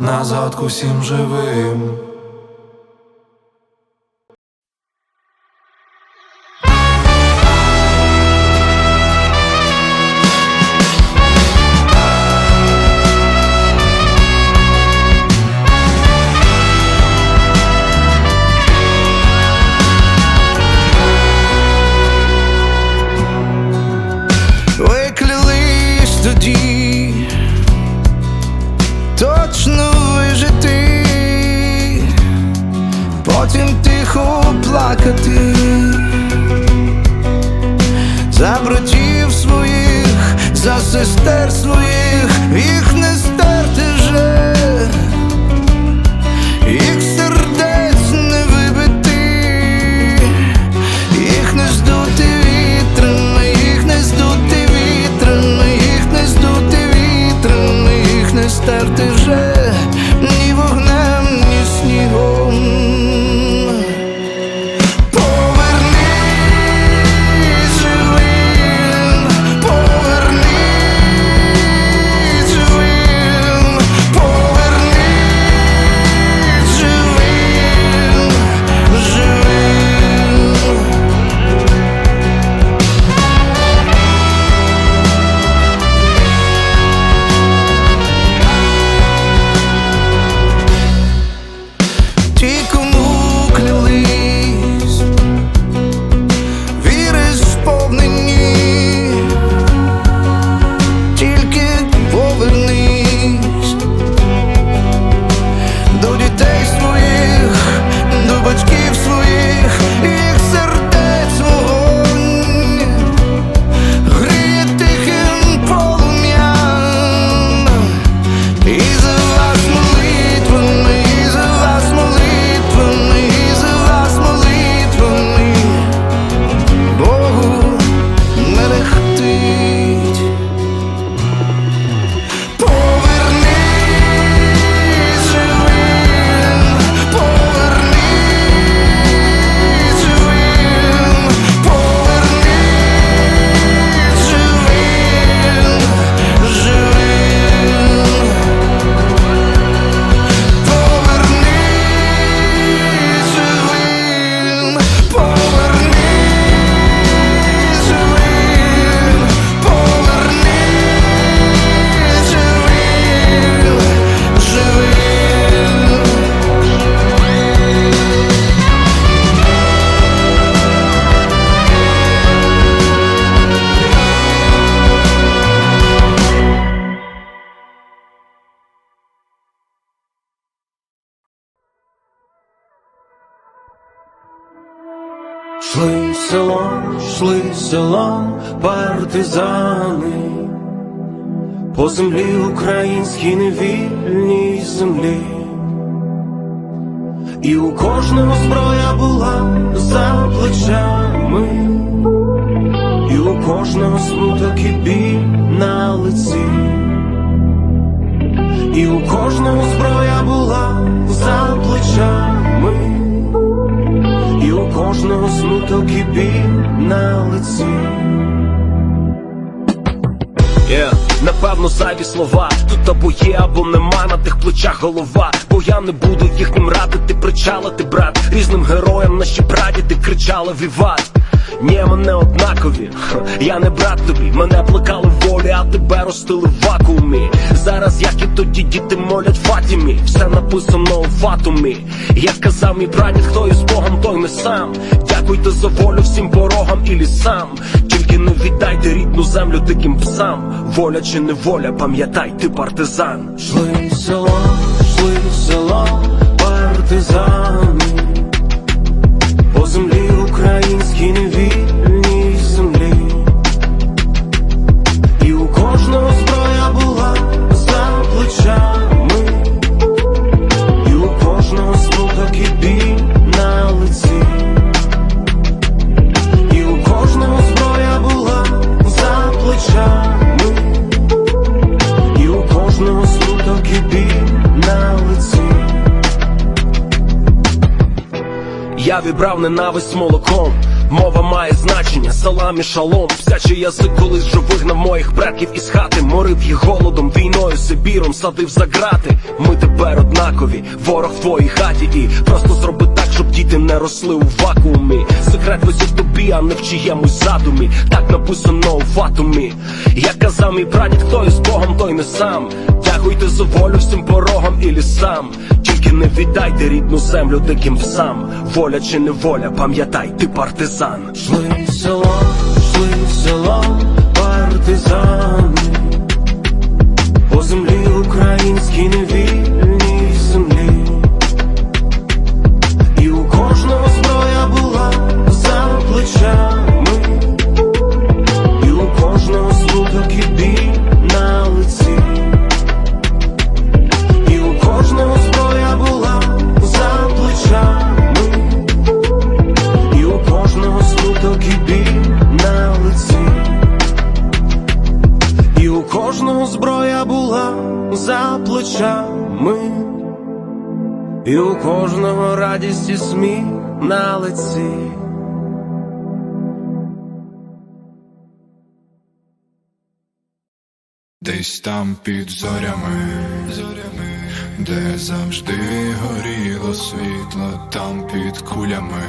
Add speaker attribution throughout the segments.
Speaker 1: Назад усім живим
Speaker 2: за
Speaker 3: селом партизани, по землі українській невільній землі. І у кожного зброя була за плечами, і у кожного смуток і біль на лиці, і у кожного зброя була за плечами, кожного смуток і біль на лиці. Yeah. Напевно, зайві слова тут або є, або нема на тих плечах голова. Бо я не буду їхнім радити, причалити, брат. Різним героям наші прадіди кричали віват. Ні, мене однакові, я не брат тобі, мене плекали волі, а тебе ростили в вакуумі. Зараз, як і тоді, діти молять Фатімі, все написано у фатумі. Як казав мій прадід, хто із Богом, той не сам. Дякуйте за волю всім ворогам і лісам. Тільки не віддайте рідну землю диким псам. Воля чи не воля, пам'ятай, ти партизан. Шли село, шли село, партизани. Я вібрав ненависть молоком. Мова має значення, салам і шалом. Псячий язик колись вже вигнав моїх предків із хати, морив їх голодом, війною, Сибіром, садив за грати. Ми тепер однакові, ворог в твоїй хаті, і просто зроби так, щоб діти не росли у вакуумі. Секрет висить в тобі, а не в чиємусь задумі. Так написано у фатумі. Як казав мій прадід, хто із Богом, той не сам. Дякуйте за волю всім порогам і лісам. Тільки не віддайте рідну землю диким псам. Воля чи не воля, пам'ятай, ти партизан. Шли в село, шли в село, партизани. По землі українській невільній плечами, і у кожного радість і сміх на лиці.
Speaker 4: Десь там під зорями, зорями, де завжди горіло світло, там під кулями,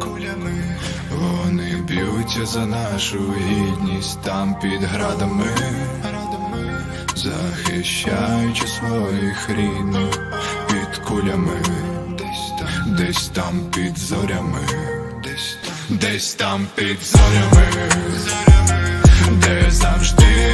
Speaker 4: кулями, вони б'ються за нашу гідність, там під градами, захищаючи своїх рідних під кулями, десь там, десь там під зорями, десь там, десь там під зорями, зорями де завжди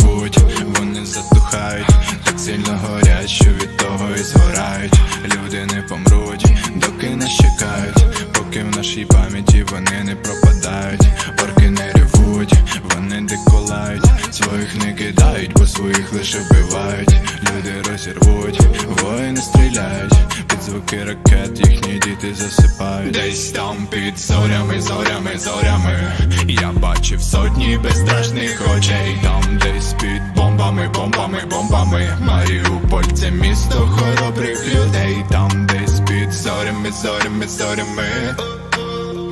Speaker 4: живуть, вони затухають, так сильно горять, що від того і згорають. Люди не помруть, доки нас чекають, поки в нашій пам'яті вони не пропадають, орки не ревуть, вони деколають, своїх не кидають, бо своїх лише вбивають. Люди розірвуть, воїни стріляють, під звуки ракет їхні діти засипають. Десь там під зорями, зорями, зорями. Я бачив сотні безстрашних очей. Там десь під бомбами, бомбами, бомбами. Маріуполь це місто хоробрих людей. Там десь під зорями, зорями, зорями.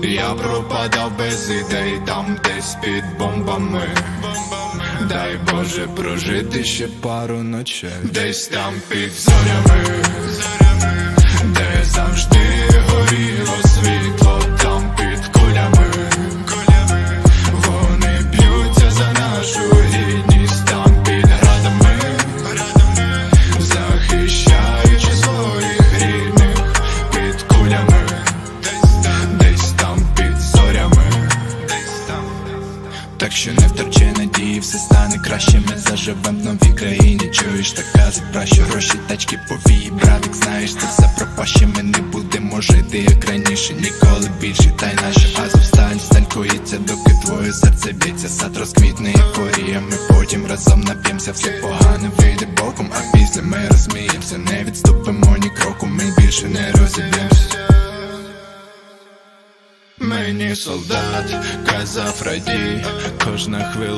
Speaker 4: Я пропадав без ідей, там десь під бомбами. Дай Боже прожити ще пару ночей. Десь там під зорями, де завжди горіло світло, ми в новій Чуєш так казать краще гроші, тачки повії Братик, знаєш, це все пропаще Ми не будемо жити як раніше Ніколи більше, та й наша азов сталь Станькується, доки твоє серце б'ється. Сад розквітне ейфорія Ми потім разом нап'ємося. Все погане вийде боком, а після ми розміємося Не відступимо ні кроку, ми більше не розіб'ємося. Мені солдат казав радій, кожна хвилина